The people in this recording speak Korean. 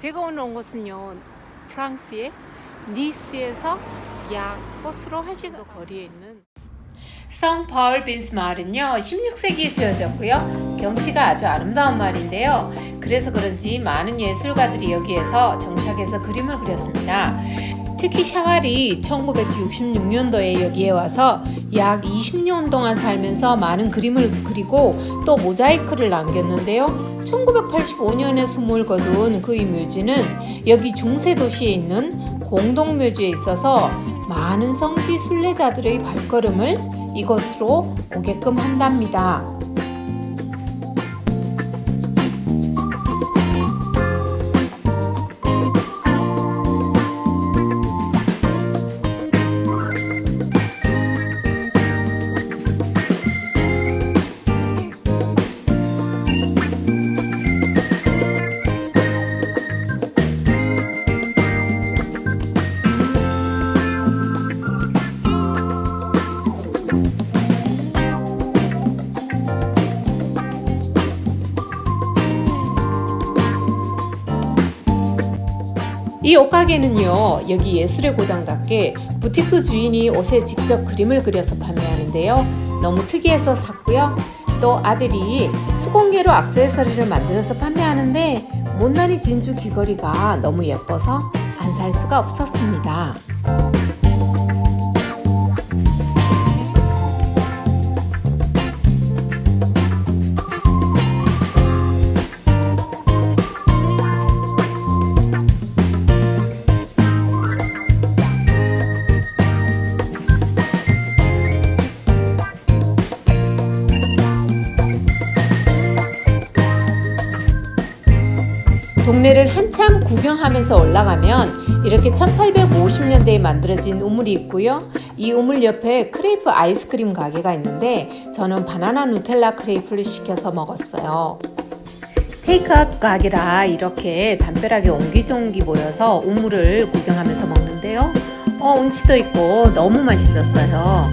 제가 오늘 온 곳은요 프랑스의 니스에서 약 버스로 1시간 거리에 있는 성 파울 빈스 마을은요 16세기에 지어졌고요. 경치가 아주 아름다운 마을인데요. 그래서 그런지 많은 예술가들이 여기에서 정착해서 그림을 그렸습니다 특히 샤갈이 1966년도에 여기에 와서 약 20년 동안 살면서 많은 그림을 그리고 또 모자이크를 남겼는데요 1985년에 숨을 거둔 그의 묘지는 여기 중세 도시에 있는 공동묘지에 있어서 많은 성지 순례자들의 발걸음을 이곳으로 오게끔 한답니다. 이 옷가게는요, 여기 예술의 고장답게 부티크 주인이 옷에 직접 그림을 그려서 판매하는데요. 너무 특이해서 샀고요. 또 아들이 수공예로 액세서리를 만들어서 판매하는데 못난이 진주 귀걸이가 너무 예뻐서 안 살 수가 없었습니다. 동네를 한참 구경하면서 올라가면 이렇게 1850년대에 만들어진 우물이 있고요. 이 우물 옆에 크레이프 아이스크림 가게가 있는데 저는 바나나 누텔라 크레이프를 시켜서 먹었어요. 테이크아웃 가게라 이렇게 담벼락에 옹기종기 모여서 우물을 구경하면서 먹는데요. 어, 운치도 있고 너무 맛있었어요.